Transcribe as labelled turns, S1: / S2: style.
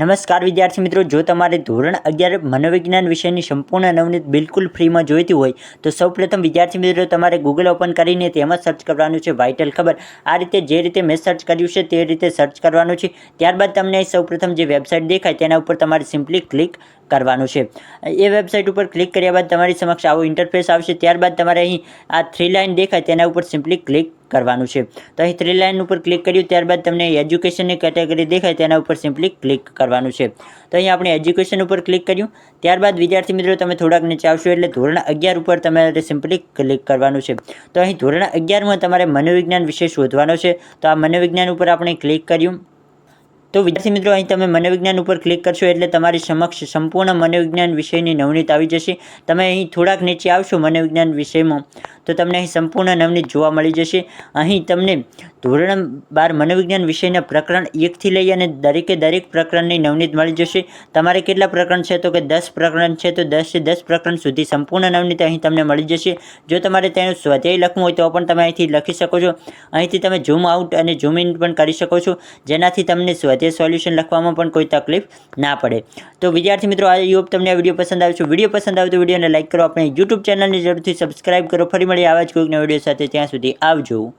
S1: નમસ્કાર વિદ્યાર્થી મિત્રો, જો તમારે ધોરણ અગિયાર મનોવિજ્ઞાન વિષયની સંપૂર્ણ નવનીત બિલકુલ ફ્રીમાં જોઈતી હોય, તો સૌપ્રથમ વિદ્યાર્થી મિત્રો, તમારે ગૂગલ ઓપન કરીને તેમાં સર્ચ કરવાનું છે વાઇટલ ખબર. આ રીતે જે રીતે મેં સર્ચ કર્યું છે તે રીતે સર્ચ કરવાનું છે. ત્યારબાદ તમને સૌપ્રથમ જે વેબસાઇટ દેખાય, તેના ઉપર તમારે સિમ્પલી ક્લિક કરવાનું છે. એ વેબસાઇટ ઉપર ક્લિક કર્યા બાદ તમારી સમક્ષ આવો ઇન્ટરફેસ આવશે. ત્યારબાદ તમારે અહીં આ થ્રી લાઇન દેખાય તેના ઉપર સિમ્પલી ક્લિક કરવાનું છે. તો અહીં થ્રી લાઇન ઉપર ક્લિક કર્યું, ત્યારબાદ તમને એજ્યુકેશનની કેટેગરી દેખાય તેના ઉપર સિમ્પલી ક્લિક કરવાનું છે. તો અહીં આપણે એજ્યુકેશન ઉપર ક્લિક કર્યું. ત્યારબાદ વિદ્યાર્થી મિત્રો, તમે થોડાક નીચે આવશો એટલે ધોરણ અગિયાર ઉપર તમારે સિમ્પલી ક્લિક કરવાનું છે. તો અહીં ધોરણ અગિયારમાં તમારે મનોવિજ્ઞાન વિશે શોધવાનો છે. તો આ મનોવિજ્ઞાન ઉપર આપણે ક્લિક કર્યું. તો વિદ્યાર્થી મિત્રો, અહીં તમે મનોવિજ્ઞાન ઉપર ક્લિક કરશો એટલે તમારી સમક્ષ સંપૂર્ણ મનોવિજ્ઞાન વિષયની નવનીત આવી જશે. તમે અહીં થોડાક નીચે આવશો મનોવિજ્ઞાન વિષયમાં. તો તમને અહીં સંપૂર્ણ નવનીત જોવા મળી જશે. અહીં તમને ધોરણ બાર મનોવિજ્ઞાન વિષયના પ્રકરણ એકથી લઈ અને દરેકે દરેક પ્રકરણની નવનીત મળી જશે. તમારે કેટલા પ્રકરણ છે? તો કે દસ પ્રકરણ છે, તો દસથી દસ પ્રકરણ સુધી સંપૂર્ણ નવનીત અહીં તમને મળી જશે. જો તમારે તેનું સ્વાધ્યાય લખવું હોય તો પણ તમે અહીંથી લખી શકો છો. અહીંથી તમે ઝૂમ આઉટ અને ઝૂમ ઇન પણ કરી શકો છો. જેનાથી તમને સ્વાધ્યાય સોલ્યુશન લખવામાં પણ કોઈ તકલીફ ના પડે. તો વિદ્યાર્થી મિત્રો આ યુપ તમને આ વીડિયો પસંદ આવે છે. વીડિયો પસંદ આવે તો વિડીયોને લાઇક કરો. આપણે યુટ્યુબ ચેનલને જરૂરથી સબસ્ક્રાઇબ કરો. ફરી મળી આવા જ કોઈકના વીડિયો સાથે ત્યાં સુધી આવજો.